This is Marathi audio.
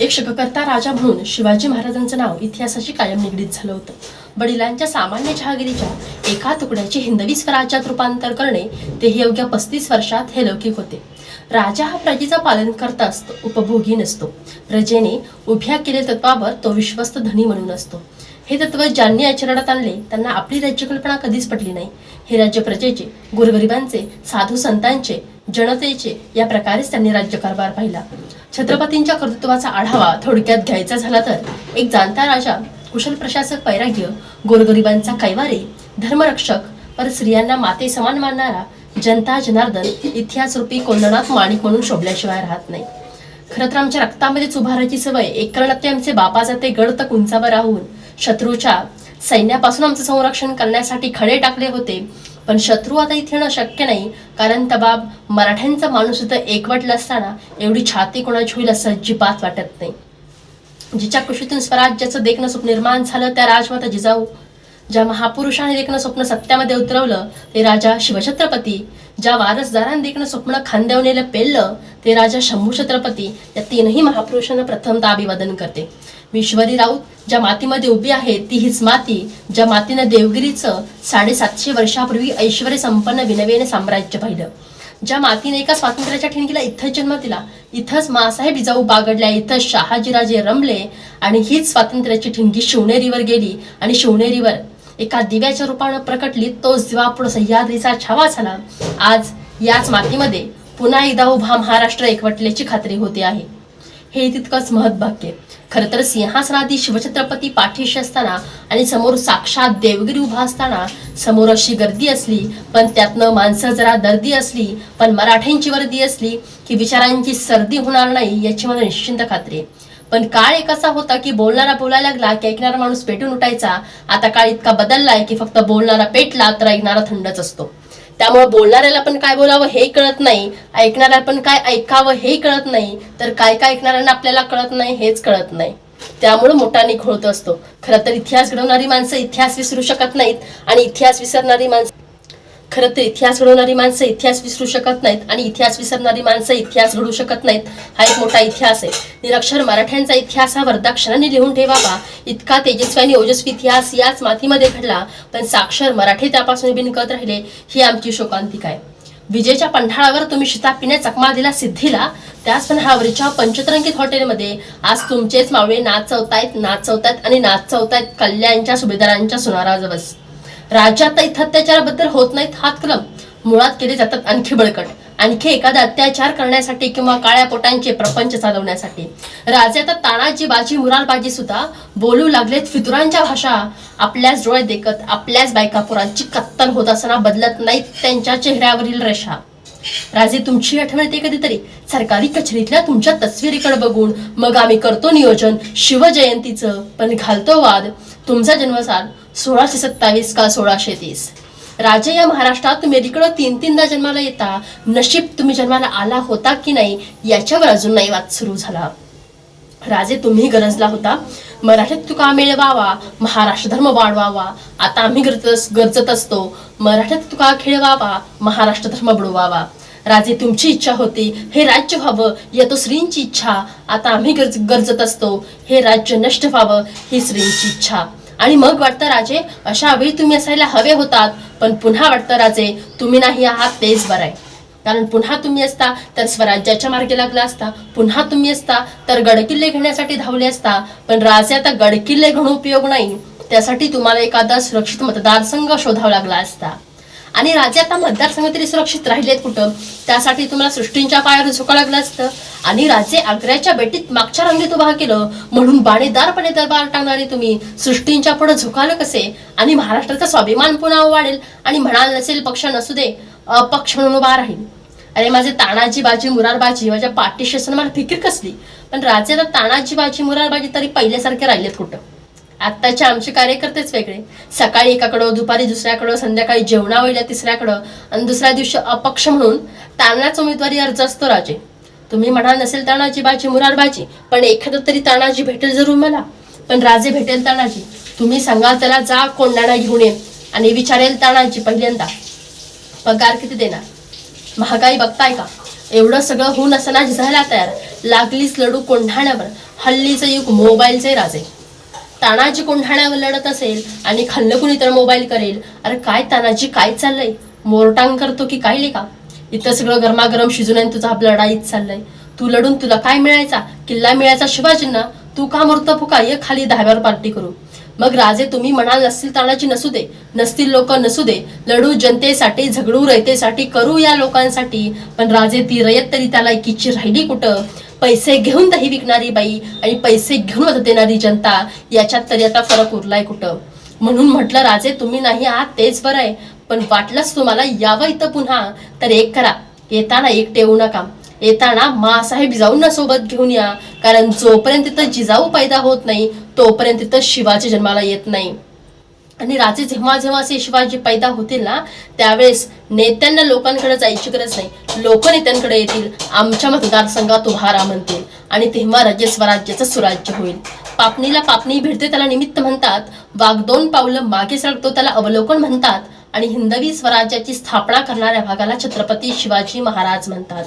एक शककर्ता राजा म्हणून शिवाजी महाराजांचं नाव इतिहासाशी कायम निगडीत झालं होतं. वडिलांच्या सामान्य जहागिरीच्या एका तुकड्याचे हिंदवी स्वराज्यात रूपांतर करणे तेही अवघ्या पस्तीस वर्षात हे लौकिक होते. राजा हा प्रजेचा पालन करता असतो उपभोगी नसतो. प्रजेने उभ्या केलेल्या तत्वावर तो विश्वस्त धनी म्हणून असतो. हे तत्व ज्यांनी आचरणात आणले त्यांना आपली राज्यकल्पना कधीच पटली नाही. हे राज्य प्रजेचे गोरगरिबांचे साधू संतांचे जनतेचे या प्रकारेच त्यांनी राज्यकारभार पाहिला. छत्रपतींच्या कर्तृत्वाचा आढावा थोडक्यात घ्यायचा झाला तर एक जाणता राजा कुशल प्रशासक वैराग्य गोरगरिबांचा कैवारी धर्मरक्षक पर स्त्रियांना माते समान मानणारा जनता जनार्दन इतिहास रूपी कोंदणात माणिक म्हणून शोभल्याशिवाय राहत नाही. खरं तर आमच्या रक्तामध्येच उभारायची सवय एक आमचे बापा जाते गड तक उंचावर राहून. शत्रूच्या सैन्यापासून आमचं संरक्षण करण्यासाठी खडे टाकले होते. पण शत्रू आता इथे येणं शक्य नाही कारण तबाब मराठ्यांचा माणूस इथं एकवटला असताना एवढी छाती कोणाची होईल असं अजिबात वाटत नाही. जिच्या कुशीतून स्वराज्याचं देखणं स्वप्न निर्माण झालं त्या राजमाता जिजाऊ. ज्या महापुरुषाने देखणं स्वप्न सत्यामध्ये उतरवलं ते राजा शिवछत्रपती. ज्या वारसदारांनी देखणं स्वप्न खांद्यावर नेलं पेललं ते राजा शंभू छत्रपती या तीनही महापुरुषांना प्रथमतः अभिवादन करते. विश्वरी राऊत ज्या मातीमध्ये उभी आहे ती हीच माती ज्या मातीनं देवगिरीचं साडेसातशे वर्षापूर्वी ऐश्वर संपन्न विनवेने साम्राज्य पाहिलं. ज्या मातीने एका स्वातंत्र्याच्या ठिणगीला इथंच जन्म दिला इथंच मासाहेब जिजाऊ बागडल्या इथंच शहाजीराजे रमले आणि हीच स्वातंत्र्याची ठिणगी शिवनेरीवर गेली आणि शिवनेरीवर एका दिव्याच्या रूपानं प्रकटली तोच दिवा पुढे सह्याद्रीचा छावा झाला. आज याच मातीमध्ये पुन्हा एकदा उभा महाराष्ट्र एकवटल्याची खात्री होते आहे. हे तितकंच महत्भाग्य खर तर सिंहासनादी शिवछत्रपती पाठीशी असताना आणि समोर साक्षात देवगिरी उभा असताना समोर अशी गर्दी असली पण त्यातनं माणसं जरा दर्दी असली पण मराठ्यांची वर्दी असली की विचारांची सर्दी होणार नाही याची मला निश्चिंत खात्री आहे. पण काळ एक असा होता की बोलणारा बोलायला लागला की ऐकणारा माणूस पेटून उठायचा. आता काळ इतका बदललाय की फक्त बोलणारा पेटला तर ऐकणारा थंडच असतो. त्यामुळे बोलणाऱ्याला पण काय बोलावं हे कळत नाही ऐकणाऱ्या पण काय ऐकावं हे कळत नाही तर काय काय ऐकणाऱ्यांना आपल्याला कळत नाही हेच कळत नाही. त्यामुळे मोठा निखळत असतो. खरं तर इतिहास घडवणारी माणसं इतिहास विसरू शकत नाहीत आणि इतिहास विसरणारी माणसं खरं तर इतिहास घडवणारी माणसं इतिहास विसरू शकत नाहीत आणि इतिहास विसरणारी माणसं इतिहास घडू शकत नाहीत. हा एक मोठा इतिहास आहे. निरक्षर मराठ्यांचा इतिहास हा वर्धाक्षराने लिहून ठेवावा. इतका तेजस्वी आणि ओजस्वी इतिहास याच मातीमध्ये घडला पण साक्षर मराठी त्यापासून बिनकत राहिले ही आमची शोकांतिका आहे. विजेच्या पंढाळावर तुम्ही शिता पिण्या चकमा दिला सिद्धीला त्याच पंढाळावरच्या पंचतरंगित हॉटेलमध्ये. आज तुमचेच मावळे नाचवतायत नाचवतायत आणि नाचवतायत कल्याणच्या सुभेदारांच्या सुनाराजवस. राज्यात इथं अत्याचाराबद्दल होत नाहीत हात कलम. मुळात केले जातात आणखी बळकट. आणखी एखादा अत्याचार करण्यासाठी किंवा काळ्या पोटांचे प्रपंच चालवण्यासाठी. राजे आता तानाजी बाजी मुरालबाजी सुद्धा बोलू लागलेत. फितुरांच्या भाषा आपल्याच डोळे देखत आपल्याच बायकापुरांची कत्तल होत असताना बदलत नाहीत त्यांच्या चेहऱ्यावरील रेषा. राजे तुमची आठवण येते कधीतरी? सरकारी कचेरीतल्या तुमच्या तस्वीरीकडे बघून मग आम्ही करतो नियोजन शिवजयंतीचं पण घालतो वाद. तुमचा जन्मसाल सोळाशे सत्तावीस का सोळाशे तीस. राजे या महाराष्ट्रात तुम्ही तिकडं तीन तीनदा जन्माला येता. नशीब तुम्ही जन्माला आला होता की नाही याच्यावर अजून नाही वाद सुरू झाला. राजे तुम्ही गरजला होता. मराठीत तुका मिळवावा महाराष्ट्र धर्म वाढवावा. आता आम्ही गरजत गरजत असतो. मराठीत तुका खेळवावा महाराष्ट्र धर्म बुडवावा. राजे तुमची इच्छा होती. हे राज्य व्हावं या तो श्रींची इच्छा. आता आम्ही गरज गरजत असतो. हे राज्य नष्ट व्हावं ही श्रींची इच्छा. आणि मग वाटतं राजे अशा वेळी तुम्ही असायला हवे होतात पण पुन्हा वाटतं राजे तुम्ही नाही आहात तेच बरं आहे. कारण पुन्हा तुम्ही असता तर स्वराज्याच्या मार्गे लागला असता. पुन्हा तुम्ही असता तर गडकिल्ले घेण्यासाठी धावले असता. पण राजे आता गडकिल्ले घेऊन उपयोग नाही. त्यासाठी तुम्हाला एखादा सुरक्षित मतदारसंघ शोधावा लागला असता. आणि राजे आता मतदारसंघ तरी सुरक्षित राहिलेत कुठं? त्यासाठी तुम्हाला सृष्टींच्या पायावर झोका लागलं असतं. आणि राजे आग्र्याच्या बेटीत मागच्या रांगेत उभा केलं. म्हणून बाणेदारपणे दरबार टांगणारे तुम्ही. सृष्टींच्या पुढे झुकालं कसे? आणि महाराष्ट्राचा स्वाभिमान पुन्हा वाढेल. आणि म्हणाल नसेल पक्ष नसू दे अपक्ष म्हणून उभा राहील. अरे माझे तानाजी बाजी मुरारबाजी माझ्या पाठीशी असताना मला फिकीर कसली? पण राजे आता तानाजी बाजी मुरारबाजी तरी पहिल्यासारखे राहिलेत कुठं? आत्ताचे आमचे कार्यकर्तेच वेगळे. सकाळी एकाकडं दुपारी दुसऱ्याकडं संध्याकाळी जेवणावेळेला तिसऱ्याकडं आणि दुसऱ्या दिवशी अपक्ष म्हणून तानाच उमेदवारी अर्ज असतो राजे. तुम्ही म्हणाल नसेल तानाजी बाजी मुरारबाजी पण एखादं तरी तानाजी भेटेल जरूर मला. पण राजे भेटेल तानाजी तुम्ही सांगाल त्याला जा कोंडाणा घेऊन ये आणि विचारेल तानाजी पहिल्यांदा. पगार किती देणार? महागाई बघताय का? एवढं सगळं होऊन असताना झाला तयार. लागलीच लडू कोंढाण्यावर. हल्लीचं युग मोबाईलचे राजे. तानाजी कोंढाण्यावर लढत असेल आणि खाल्लं कुणी तर मोबाईल करेल. अरे काय तानाजी काय चाललंय? मोरटांग करतो की काय का इथं सगळं गरमागरम शिजून आणि तुझा आपला लढाईत चाललाय. तू लढून तुला काय मिळायचा? किल्ला मिळायचा शिवाजींना? तू का मृत फुका? ये खाली दहाव्यावर पार्टी करू. मग राजे तुम्ही म्हणाल नसतील तानाजी नसू दे. नसतील लोक नसू दे. लढू जनतेसाठी झगडू रयतेसाठी करू या लोकांसाठी. पण राजे ती रयत तरी त्याला एकीची राहिली कुठं? पैसे घेऊन दही विकणारी बाई आणि पैसे घेऊन मदत देणारी जनता याच्यात तरी आता फरक उरलाय कुठं? म्हणून म्हटलं राजे तुम्ही नाही आहात तेच बरं आहे. पण वाटलंच तुम्हाला यावं इथं पुन्हा. तर एक करा. येताना एक ठेवू नका. येताना मासाहेब जिजाऊंना सोबत घेऊन या. कारण जोपर्यंत तिथं जिजाऊ पैदा होत नाही तोपर्यंत तिथं शिवाजी जन्माला येत नाही. आणि राजे जेव्हा जेव्हा असे शिवाजी पैदा होतील ना त्यावेळेस नेत्यांना लोकांकडे जायची गरज नाही. लोक नेत्यांकडे येतील आमच्या मतदारसंघात उभारा म्हणतील. आणि तेव्हा राज्य स्वराज्याचं सुराज्य होईल. पापणीला पापणी भिडते त्याला निमित्त म्हणतात. वाघ दोन पावलं मागे सरकतो त्याला अवलोकन म्हणतात. आणि हिंदवी स्वराज्याची स्थापना करणाऱ्या भागाला छत्रपती शिवाजी महाराज म्हणतात.